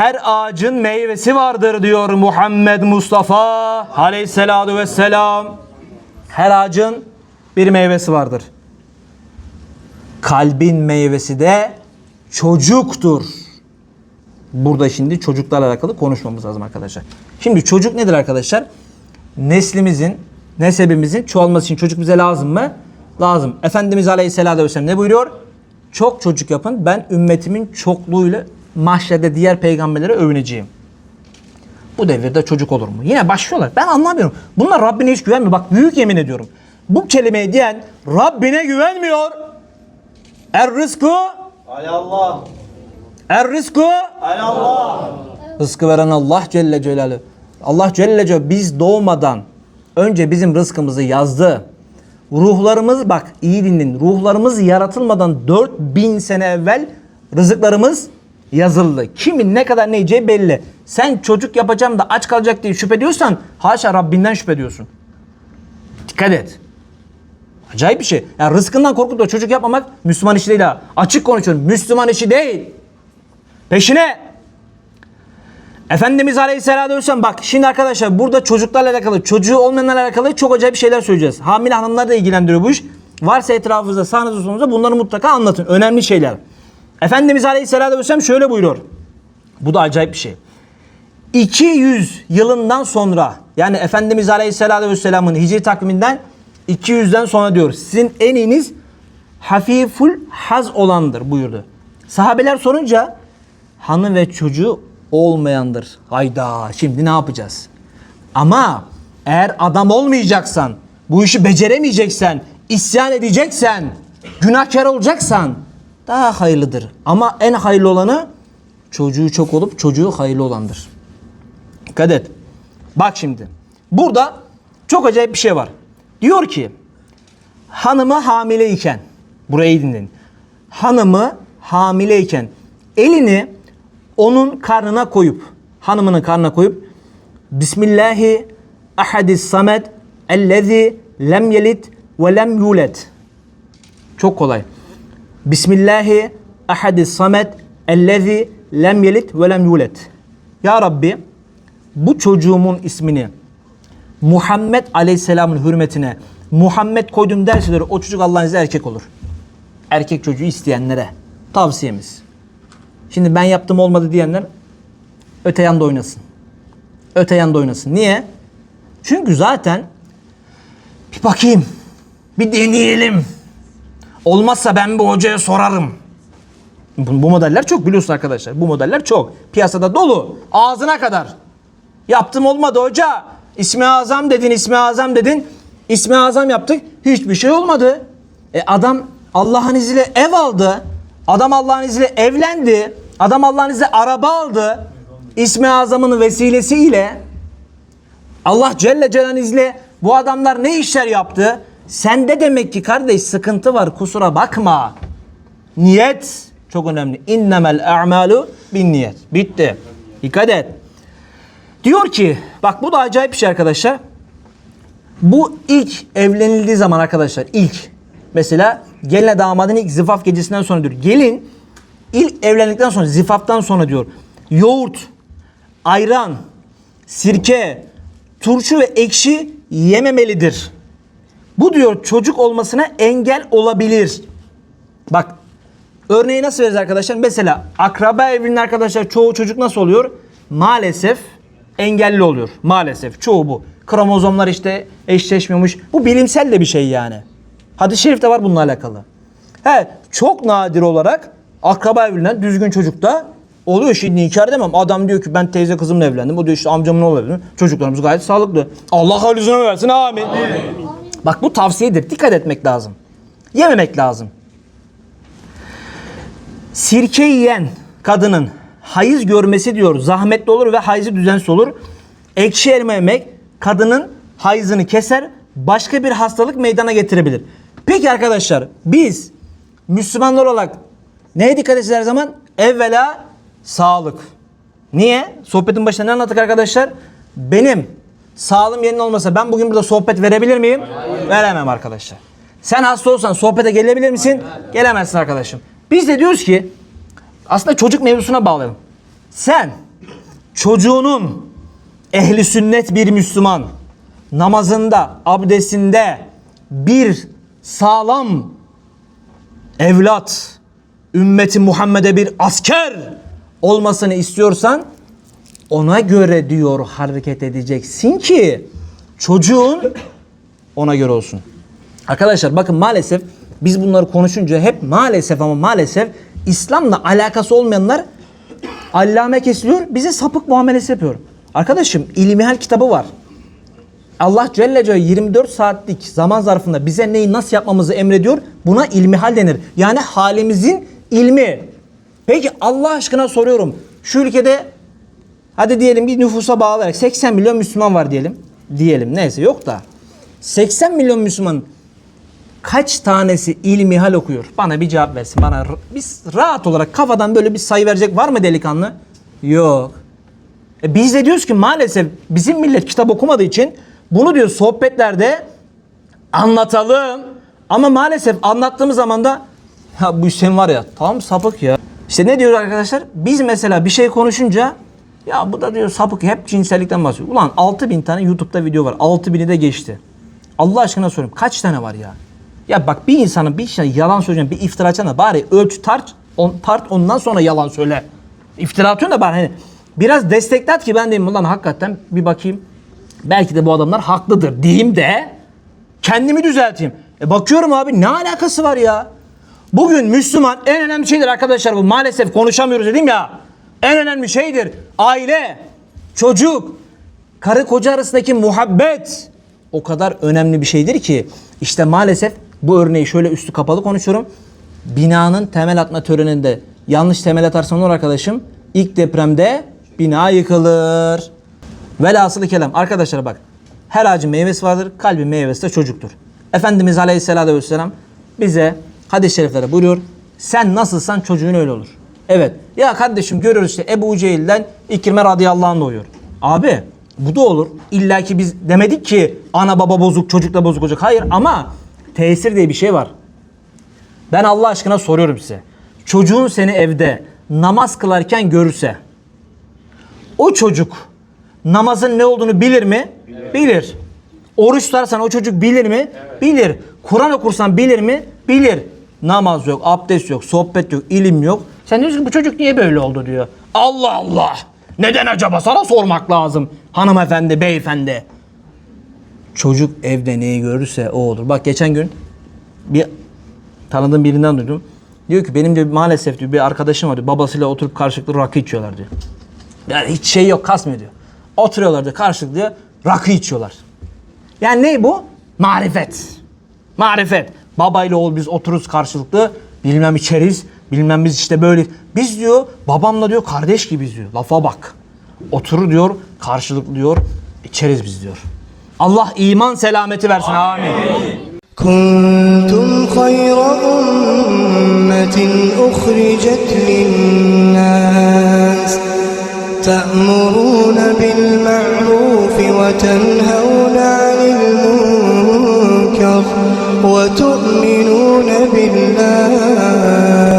Her ağacın meyvesi vardır diyor Muhammed Mustafa aleyhissalatu vesselam. Her ağacın bir meyvesi vardır. Kalbin meyvesi de çocuktur. Burada şimdi çocuklarla alakalı konuşmamız lazım arkadaşlar. Şimdi çocuk nedir arkadaşlar? Neslimizin, nesebimizin çoğalması için çocuk bize lazım mı? Lazım. Efendimiz Aleyhisselatü Vesselam ne buyuruyor? Çok çocuk yapın. Ben ümmetimin çokluğuyla mahşerde diğer peygamberlere övüneceğim. Bu devirde çocuk olur mu? Yine başlıyorlar. Ben anlamıyorum. Bunlar Rabbine hiç güvenmiyor. Bak büyük yemin ediyorum. Bu kelimeyi diyen Rabbine güvenmiyor. Er rızkı Allah. Er rızkı Allah. Rızkı veren Allah Celle Celaluhu. Allah Celle Celaluhu biz doğmadan önce bizim rızkımızı yazdı. Ruhlarımız bak iyi dinleyin. Ruhlarımız yaratılmadan 4000 sene evvel rızıklarımız yazıldı. Kimin ne kadar ne yiyeceği belli. Sen çocuk yapacağım da aç kalacak diye şüphe ediyorsan haşa Rabbinden şüphe ediyorsun. Dikkat et. Acayip bir şey. Yani rızkından korkup da çocuk yapmamak Müslüman işi değil ha. Açık konuşuyorum. Müslüman işi değil. Peşine Efendimiz Aleyhisselatü Vesselam bak şimdi arkadaşlar burada çocuklarla alakalı çocuğu olmayanlarla alakalı çok acayip şeyler söyleyeceğiz. Hamile hanımlar da ilgilendiriyor bu iş. Varsa etrafınızda sağınızda solunuzda bunları mutlaka anlatın. Önemli şeyler. Efendimiz Aleyhisselatü Vesselam şöyle buyuruyor. Bu da acayip bir şey. 200 yılından sonra yani Efendimiz Aleyhisselatü Vesselam'ın hicri takviminden 200'den sonra diyor. Sizin en iyiniz hafiful haz olandır buyurdu. Sahabeler sorunca hanı ve çocuğu olmayandır. Hayda şimdi ne yapacağız? Ama eğer adam olmayacaksan, bu işi beceremeyeceksen, isyan edeceksen, günahkar olacaksan daha hayırlıdır. Ama en hayırlı olanı çocuğu çok olup çocuğu hayırlı olandır. Dikkat et. Bak şimdi. Burada çok acayip bir şey var. Diyor ki hanımı hamileyken burayı dinleyin. Hanımı hamileyken elini onun karnına koyup hanımının karnına koyup Bismillahi ahadis samet ellezi lem yelit ve lem yulet. Çok kolay. Bismillahi ahadis samet ellezi lem yelit ve lem yulet. Ya Rabbi bu çocuğumun ismini Muhammed Aleyhisselam'ın hürmetine Muhammed koydum derseler o çocuk Allah'ın izniyle erkek olur. Erkek çocuğu isteyenlere tavsiyemiz. Şimdi ben yaptım olmadı diyenler öte yanda oynasın. Öte yanda oynasın. Niye? Çünkü zaten bir bakayım. Bir deneyelim. Olmazsa ben bu hocaya sorarım. Bu, bu modeller çok biliyorsun arkadaşlar. Bu modeller çok. Piyasada dolu. Ağzına kadar. Yaptım olmadı hoca. İsmi azam dedin, ismi azam dedin. İsmi azam yaptık. Hiçbir şey olmadı. E adam Allah'ın izniyle ev aldı. Adam Allah'ın izniyle evlendi. Adam Allah'ın izniyle araba aldı. İsmi azamın vesilesiyle Allah Celle Celal'in izniyle bu adamlar ne işler yaptı? Sende demek ki kardeş sıkıntı var kusura bakma. Niyet çok önemli. İnnemel a'malu bin niyet. Bitti. Dikkat et. Diyor ki bak bu da acayip bir şey arkadaşlar. Bu ilk evlenildiği zaman arkadaşlar ilk mesela gelinle damadın ilk zifaf gecesinden sonra diyor. Gelin ilk evlendikten sonra zifaftan sonra diyor. Yoğurt, ayran, sirke, turşu ve ekşi yememelidir. Bu diyor çocuk olmasına engel olabilir. Bak örneği nasıl veririz arkadaşlar? Mesela akraba evliliğinde arkadaşlar çoğu çocuk nasıl oluyor? Maalesef engelli oluyor. Maalesef çoğu bu. Kromozomlar işte eşleşmiyormuş. Bu bilimsel de bir şey yani. Hadis-i şerifte var bununla alakalı. He, çok nadir olarak akraba evliliğinden düzgün çocukta oluyor. Şimdi inkar edemem. Adam diyor ki ben teyze kızımla evlendim. O diyor işte amcamın oğlu evlendim. Çocuklarımız gayet sağlıklı. Allah hayırlısını versin amin. Bak bu tavsiyedir. Dikkat etmek lazım. Yememek lazım. Sirke yiyen kadının hayız görmesi diyor zahmetli olur ve hayızı düzensiz olur. Ekşi elma yemek kadının hayızını keser başka bir hastalık meydana getirebilir. Peki arkadaşlar biz Müslümanlar olarak neye dikkat edeceğiz her zaman? Evvela sağlık. Niye? Sohbetin başında ne anlattık arkadaşlar? Benim sağlığım yerinde olmasa ben bugün burada sohbet verebilir miyim? Veremem arkadaşlar. Sen hasta olsan sohbete gelebilir misin? Gelemezsin arkadaşım. Biz de diyoruz ki aslında çocuk mevzusuna bağlayalım. Sen çocuğunun ehli sünnet bir Müslüman namazında, abdestinde bir sağlam evlat, ümmeti Muhammed'e bir asker olmasını istiyorsan ona göre diyor hareket edeceksin ki çocuğun ona göre olsun. Arkadaşlar bakın maalesef biz bunları konuşunca hep maalesef ama maalesef İslam'la alakası olmayanlar allame kesiliyor bize sapık muamelesi yapıyor. Arkadaşım İlmihal kitabı var. Allah Celle Celle 24 saatlik zaman zarfında bize neyi nasıl yapmamızı emrediyor. Buna ilmihal denir. Yani halimizin ilmi. Peki Allah aşkına soruyorum. Şu ülkede hadi diyelim bir nüfusa bağlayarak 80 milyon Müslüman var diyelim. Diyelim neyse yok da. 80 milyon Müslüman kaç tanesi ilmihal okuyor? Bana bir cevap versin. Bana biz rahat olarak kafadan böyle bir sayı verecek var mı delikanlı? Yok. E biz de diyoruz ki maalesef bizim millet kitap okumadığı için bunu diyor sohbetlerde anlatalım. Ama maalesef anlattığımız zaman da ya bu Hüseyin var ya tam sapık ya. İşte ne diyor arkadaşlar? Biz mesela bir şey konuşunca ya bu da diyor sapık hep cinsellikten bahsediyor. Ulan 6000 tane YouTube'da video var. 6000'i de geçti. Allah aşkına soruyorum kaç tane var ya? Ya bak bir insanın bir şey yalan söyleyeceğim bir iftira açana bari ölç tart, on, tart ondan sonra yalan söyle. İftira atıyorsun da bari hani biraz desteklet ki ben diyeyim ulan hakikaten bir bakayım. Belki de bu adamlar haklıdır diyeyim de kendimi düzelteyim. E bakıyorum abi ne alakası var ya? Bugün Müslüman en önemli şeydir arkadaşlar bu maalesef konuşamıyoruz dedim ya. En önemli şeydir aile, çocuk, karı koca arasındaki muhabbet o kadar önemli bir şeydir ki işte maalesef bu örneği şöyle üstü kapalı konuşuyorum. Binanın temel atma töreninde yanlış temel atarsan olur arkadaşım ilk depremde bina yıkılır. Velhasılı kelam arkadaşlar bak her ağacın meyvesi vardır kalbin meyvesi de çocuktur. Efendimiz Aleyhisselatü Vesselam bize hadis-i şeriflere buyuruyor. Sen nasılsan çocuğun öyle olur. Evet ya kardeşim görüyoruz işte Ebu Cehil'den İkrime radıyallahu anh doğuyor. Abi bu da olur. İlla ki biz demedik ki ana baba bozuk çocuk da bozuk olacak. Hayır ama tesir diye bir şey var. Ben Allah aşkına soruyorum size. Çocuğun seni evde namaz kılarken görürse o çocuk namazın ne olduğunu bilir mi? Bilir. Oruç tutarsan o çocuk bilir mi? Bilir. Kur'an okursan bilir mi? Bilir. Namaz yok, abdest yok, sohbet yok, ilim yok. Sen diyorsun ki bu çocuk niye böyle oldu diyor. Allah Allah. Neden acaba? Sana sormak lazım. Hanımefendi, beyefendi. Çocuk evde neyi görürse o olur. Bak geçen gün bir tanıdığım birinden duydum. Diyor ki benim de maalesef diyor bir arkadaşım var diyor. Babasıyla oturup karşılıklı rakı içiyorlar diyor. Yani hiç şey yok kasmıyor diyor. Oturuyorlar diyor karşılıklı rakı içiyorlar. Yani ne bu? Marifet. Marifet. Babayla oğul biz otururuz karşılıklı Bilmem içeriz. Bilmem biz işte böyle. Biz diyor babamla diyor kardeş gibiyiz diyor. Lafa bak. Oturur diyor karşılıklı diyor. içeriz biz diyor. Allah iman selameti versin. Amin. كنتم خير أمة أخرجت للناس تأمرون بالمعروف وتنهون عن المنكر وتؤمنون بالله.